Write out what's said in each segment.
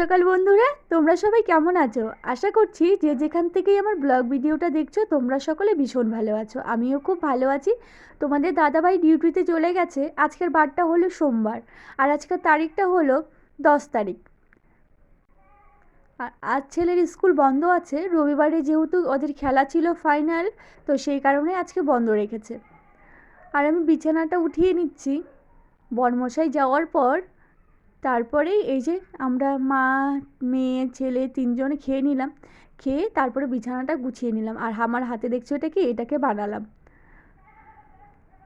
সকাল বন্ধুরা, তোমরা সবাই কেমন আছো? আশা করছি যে যেখান থেকেই আমার ব্লগ ভিডিওটা দেখছ, তোমরা সকলে ভীষণ ভালো আছো। আমিও খুব ভালো আছি। তোমাদের দাদাভাই ডিউটিতে চলে গেছে। আজকের বারটা হলো সোমবার, আর আজকের তারিখটা হলো দশ তারিখ। আর আজ ছেলের স্কুল বন্ধ আছে। রবিবারে যেহেতু ওদের খেলা ছিল ফাইনাল, তো সেই কারণে আজকে বন্ধ রেখেছে। আর আমি বিছানাটা উঠিয়ে নিচ্ছি। বরমশাই যাওয়ার পর তারপরেই এই যে আমরা মা, মেয়ে, ছেলে তিনজনে খেয়ে নিলাম। খেয়ে তারপরে বিছানাটা গুছিয়ে নিলাম। আর আমার হাতে দেখছ এটা কি? এটাকে বানালাম।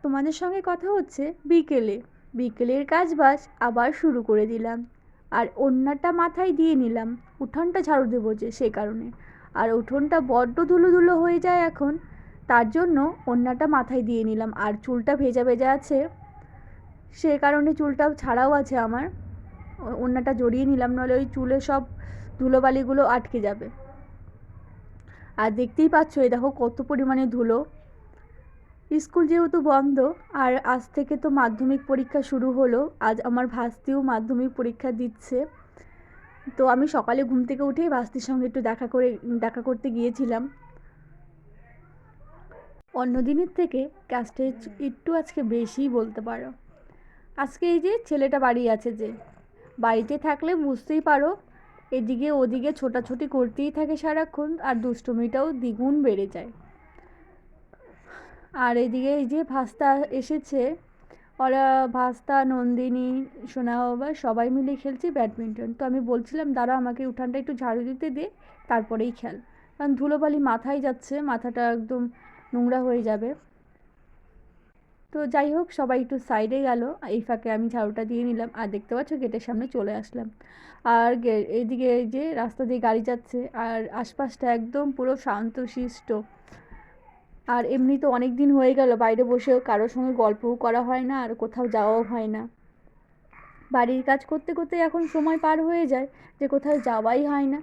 তোমাদের সঙ্গে কথা হচ্ছে বিকেলে। বিকেলের কাজ বাজ আবার শুরু করে দিলাম। আর ওড়নাটা মাথায় দিয়ে নিলাম। উঠোনটা ঝাড়ু দেবো যে, সে কারণে। আর উঠোনটা বড্ড ধুলো ধুলো হয়ে যায় এখন, তার জন্য ওড়নাটা মাথায় দিয়ে নিলাম। আর চুলটা ভেজা ভেজা আছে, সে কারণে চুলটাও ছাড়াও আছে আমার। ওড়নাটা জড়িয়ে নিলাম নাহলে ওই চুলে সব ধুলোবালিগুলো আটকে যাবে। আর দেখতেই পাচ্ছ, এই দেখো কত পরিমাণে ধুলো। স্কুল যেহেতু বন্ধ, আর আজ থেকে তো মাধ্যমিক পরীক্ষা শুরু হলো, আজ আমার ভাস্তিও মাধ্যমিক পরীক্ষা দিচ্ছে। তো আমি সকালে ঘুম থেকে উঠেই ভাস্তির সঙ্গে একটু দেখা করে, দেখা করতে গিয়েছিলাম। অন্য দিনের থেকে কাজটা একটু আজকে বেশিই বলতে পারো। আজকে এই যে ছেলেটা বাড়ি আছে যে বাড়িতে থাকলে বুঝতেই পারো। এদিকে ওদিকে ছোটাছুটি করতেই থাকে সারাক্ষণ আর দুষ্টুমিটাও দ্বিগুণ বেড়ে যায়। আর এদিকে এই যে ভাস্তা এসেছে, ওরা ভাস্তা, নন্দিনী, সোনা বাবা সবাই মিলে খেলছে ব্যাডমিন্টন। তো আমি বলছিলাম, দাঁড়া, আমাকে উঠানটা একটু ঝাড়ু দিতে দে, তারপরেই খেল। কারণ ধুলোবালি মাথায় যাচ্ছে, মাথাটা একদম নোংরা হয়ে যাবে। তো যাই হোক, সবাই একটু সাইডে গেল। এই ফাঁকে আমি ঝাড়ুটা দিয়ে নিলাম আর দেখতে পাচ্ছ গেটের সামনে চলে আসলাম। আর এইদিকে এই যে রাস্তা দিয়ে গাড়ি যাচ্ছে আর আশপাশটা একদম পুরো শান্তশিষ্ট। আর এমনি তো অনেক দিন হয়ে গেল, বাইরে বসেও কারোর সঙ্গে গল্পও করা হয় না আর কোথাও যাওয়াও হয় না। বাড়ির কাজ করতে করতে এখন সময় পার হয়ে যায়, যে কোথাও যাওয়াই হয় না।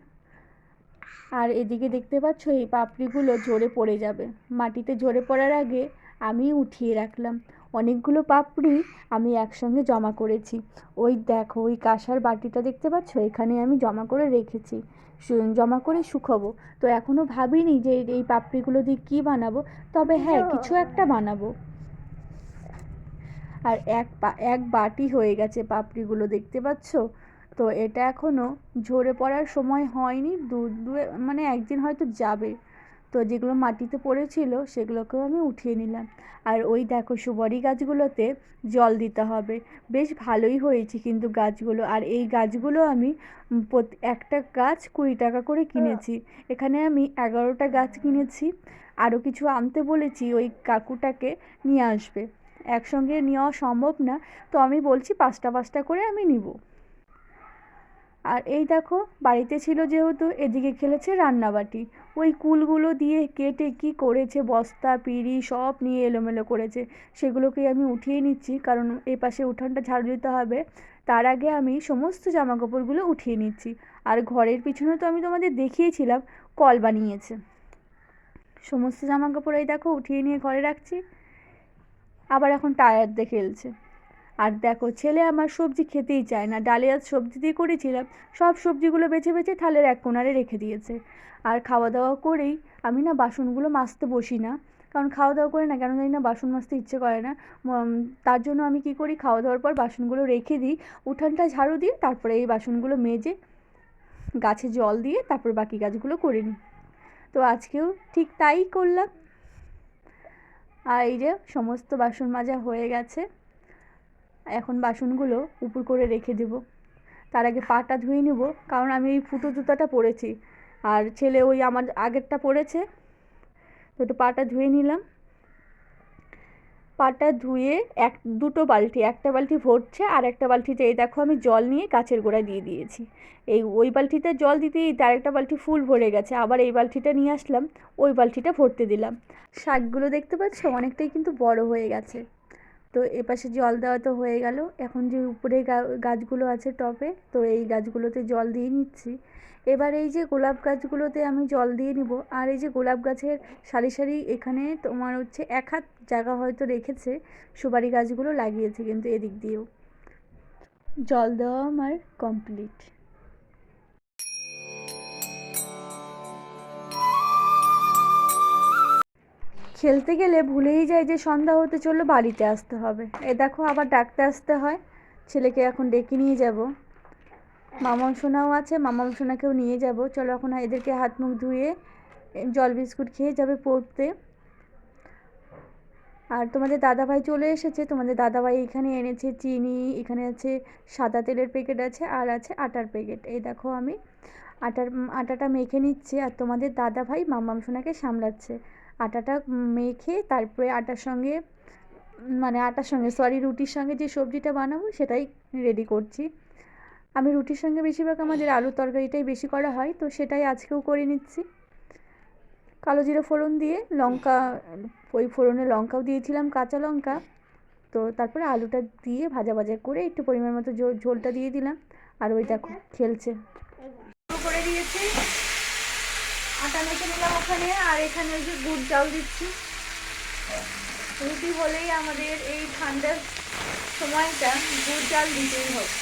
আর এদিকে দেখতে পাচ্ছ এই পাপড়িগুলো ঝরে পড়ে যাবে। মাটিতে ঝরে পড়ার আগে আমি উঠিয়ে রাখলাম। অনেকগুলো পাপড়ি আমি একসঙ্গে জমা করেছি। ওই দেখো ওই কাঁসার বাটিটা দেখতে পাচ্ছ? এখানে আমি জমা করে রেখেছি। জমা করে শুকাবো। তো এখনও ভাবিনি যে এই পাপড়িগুলো দিয়ে কী বানাবো। তবে হ্যাঁ কিছু একটা বানাবো। আর এক পা এক বাটি হয়ে গেছে পাপড়িগুলো দেখতে পাচ্ছ? তো এটা এখনও ঝরে পড়ার সময় হয়নি। দু দু মানে একদিন হয়তো যাবে। তো যেগুলো মাটিতে পড়েছিল সেগুলোকেও আমি উঠিয়ে নিলাম। আর ওই দেখো সুপারি গাছগুলোতে জল দিতে হবে। বেশ ভালোই হয়েছে কিন্তু গাছগুলো। আর এই গাছগুলো আমি একটা গাছ কুড়ি টাকা করে কিনেছি। এখানে আমি এগারোটা গাছ কিনেছি। আরও কিছু আনতে বলেছি ওই কাকুটাকে নিয়ে আসবে। একসঙ্গে নেওয়া সম্ভব না। তো আমি বলছি পাঁচটা পাঁচটা করে আমি নিব। আর এই দেখো, বাড়িতে ছিল যেহেতু এদিকে খেলেছে রান্নাবাটি। ওই কুলগুলো দিয়ে কেটে কি করেছে, বস্তা, পিঁড়ি সব নিয়ে এলোমেলো করেছে। সেগুলোকে আমি উঠিয়ে নিচ্ছি, কারণ এই পাশে উঠানটা ঝাড়ু দিতে হবে। তার আগে আমি সমস্ত জামা কাপড়গুলো উঠিয়ে নিচ্ছি। আর ঘরের পিছনে তো আমি তোমাদের দেখিয়েছিলাম, কল বানিয়েছে। সমস্ত জামা কাপড় এই দেখো উঠিয়ে নিয়ে ঘরে রাখছি। আবার এখন টায়ার দিয়ে খেলছে। আর দেখো, ছেলে আমার সবজি খেতেই চায় না। ডালিয়া সবজি দিয়ে করেছিলাম, সব সবজিগুলো বেছে বেছে থালের এক কোনারে রেখে দিয়েছে। আর খাওয়া দাওয়া করেই আমি না বাসনগুলো মাজতে বসি না। কারণ খাওয়া দাওয়া করে না, কেন জানি না বাসন মাজতে ইচ্ছে করে না। তার জন্য আমি কি করি খাওয়া দাওয়ার পর বাসনগুলো রেখে দিই, উঠানটা ঝাড়ু দিয়ে তারপরে এই বাসনগুলো মেজে গাছে জল দিয়ে তারপর বাকি কাজগুলো করে নিই। তো আজকেও ঠিক তাই করলাম। আর এই যে সমস্ত বাসন মাজা হয়ে গেছে। এখন বাসনগুলো উপর করে রেখে দেবো। তার আগে পাটা ধুয়ে নেব, কারণ আমি এই ফুটো জুতাটা পরেছি। আর ছেলে ওই আমার আগেরটা পরেছে, তো পাটা ধুয়ে নিলাম। পাটা ধুয়ে এক, দুটো বালতি, একটা বালতি ভরছে আর একটা বালতিতে এই দেখো আমি জল নিয়ে গাছের গোড়ায় দিয়ে দিয়েছি। এই ওই বালতিতে জল দিতেই আরেকটা বালতি ফুল ভরে গেছে, আবার এই বালতিটা নিয়ে আসলাম, ওই বালতিটা ভরতে দিলাম। শাকগুলো দেখতে পাচ্ছ? অনেকটাই কিন্তু বড় হয়ে গেছে। তো এপাশে জল দেওয়া তো হয়ে গেল। এখন যে উপরে গাছগুলো আছে টবে তো এই গাছগুলোতে জল দিয়ে নিচ্ছি। এবার এই যে গোলাপ গাছগুলোতে আমি জল দিয়ে নিব। আর এই যে গোলাপ গাছের সারি সারি এখানে তোমার হচ্ছে এক হাত জায়গা হয়তো রেখেছে, সুপারি গাছগুলো লাগিয়েছে কিন্তু এদিক দিয়েও। জল দেওয়া আমার কমপ্লিট খেলতে গেলে ভুলেই যায় যে সন্ধ্যা হতে চলল, বাড়িতে আসতে হবে। এ দেখো আবার ডাকতে আসতে হয়। ছেলেকে এখন ডেকে নিয়ে যাব। মামাম সোনাও আছে, মামাম সোনাকেও নিয়ে যাব। চলো এখন এদেরকে হাত মুখ ধুয়ে জল বিস্কুট খেয়ে যাবে পড়তে। আর তোমাদের দাদাভাই চলে এসেছে। তোমাদের দাদাভাই এখানে এনেছে চিনি, এখানে আছে সাদা তেলের প্যাকেট আছে, আর আছে আটার প্যাকেট। এই দেখো আমি। আটার আটাটা মেখে নিচ্ছে আর তোমাদের দাদা ভাই মাম্মাম সোনাকে সামলাচ্ছে। আটাটা মেখে তারপরে আটার সঙ্গে মানে আটার সঙ্গে সরি রুটির সঙ্গে যে সবজিটা বানাবো সেটাই রেডি করছি। আমি রুটির সঙ্গে বেশিরভাগ আমাদের আলুর তরকারিটাই বেশি করা হয়, তো সেটাই আজকেও করে নিচ্ছি। কালো জিরে ফোড়ন দিয়ে লঙ্কা, ওই ফোড়নে লঙ্কাও দিয়েছিলাম, কাঁচা লঙ্কা। তো তারপরে আলুটা দিয়ে ভাজা ভাজা করে একটু পরিমাণ মতো ঝোলটা দিয়ে দিলাম। আর ওই দেখো, খেলছে। দিয়েছি। আটা মেখে নিলাম ওখানে, আর এখানে যে গুড় চাল দিচ্ছি। রুটি হলেই আমাদের এই ঠান্ডার সময়টা গুড় চাল দিতেই হবে।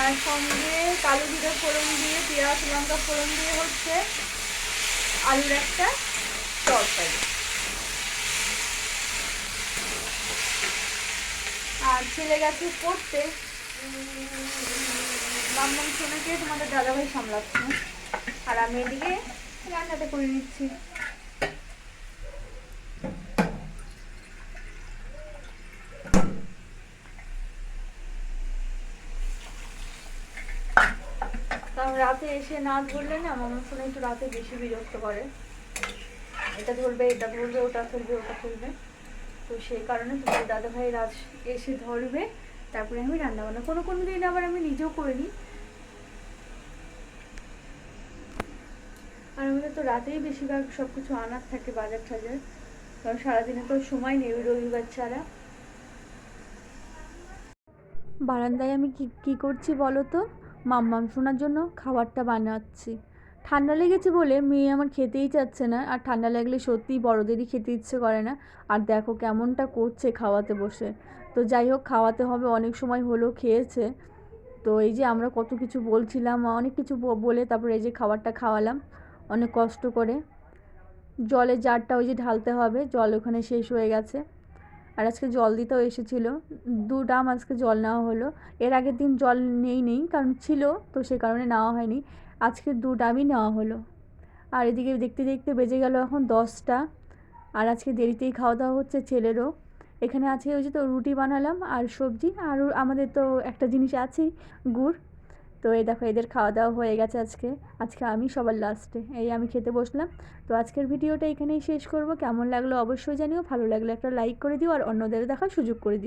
আর সঙ্গে কালো জিরে ফোড়ন দিয়ে, পেঁয়াজ, লঙ্কা ফোড়ন দিয়ে হচ্ছে আলুর একটা তরকারি। আর ছেলে গেছে পড়তে। ব্রাহ্মণ সোনাকে তোমাদের দাদাভাই সামলাচ্ছে। আর আমি এদিকে রান্নাটা করে নিচ্ছি। রাতে এসে না ধরলে না আমার ফোনে একটু রাতে বেশি বিরক্ত করে। এটা ধরবে এটা ধরবে, ওটা ধরবে ওটা ধরবে। তো সেই কারণে তোমার দাদাভাই রাত এসে ধরবে, তারপরে আমি রান্না বান্না কোনো কোনো দিন আবার আমি নিজেও করে নিই আর আমাদের তো রাতেই বেশিরভাগ সব কিছু আনার থাকে, বাজার টাজার। কারণ সারাদিনে তো সময় নেই রবিবার ছাড়া। বারান্দায় আমি কি, কী করছি বলো তো? মাম্মাম শোনার জন্য খাবারটা বানাচ্ছি। ঠান্ডা লেগেছে বলে মেয়ে আমার খেতেই চাচ্ছে না, আর ঠান্ডা লাগলে সত্যিই বড়দেরই খেতে ইচ্ছে করে না। আর দেখো কেমনটা করছে খাওয়াতে বসে। তো যাই হোক, খাওয়াতে হবে, অনেক সময় হলো খেয়েছে। তো এই যে আমরা কত কিছু বলছিলাম, অনেক কিছু বলে তারপরে এই যে খাবারটা খাওয়ালাম। অনেক কষ্ট করে। জলের জারটা ওই যে ঢালতে হবে, জল ওখানে শেষ হয়ে গেছে। আর আজকে জল দিতেও এসেছিল। দু ডাম আজকে জল নেওয়া হলো। এর আগের দিন জল নেই নেই, কারণ ছিল, তো সে কারণে নেওয়া হয়নি। আজকে দু ডামই নেওয়া হলো। আর এদিকে দেখতে দেখতে বেজে গেল এখন দশটা। আর আজকে দেরিতেই খাওয়া দাওয়া হচ্ছে ছেলেরও। এখানে আছে ওই যে তো রুটি বানালাম আর সবজি। আর আমাদের তো একটা জিনিস আছেই, গুড়। তো এই দেখো, এদের খাওয়া দাওয়া হয়ে গেছে আজকে। আজকে আমি সবার লাস্টে এই আমি খেতে বসলাম। তো আজকের ভিডিওটা এখানেই শেষ করব। কেমন লাগল অবশ্যই জানিও। ভালো লাগলে একটা লাইক করে দিও আর অন্যদের দেখার সুযোগ করে দিও।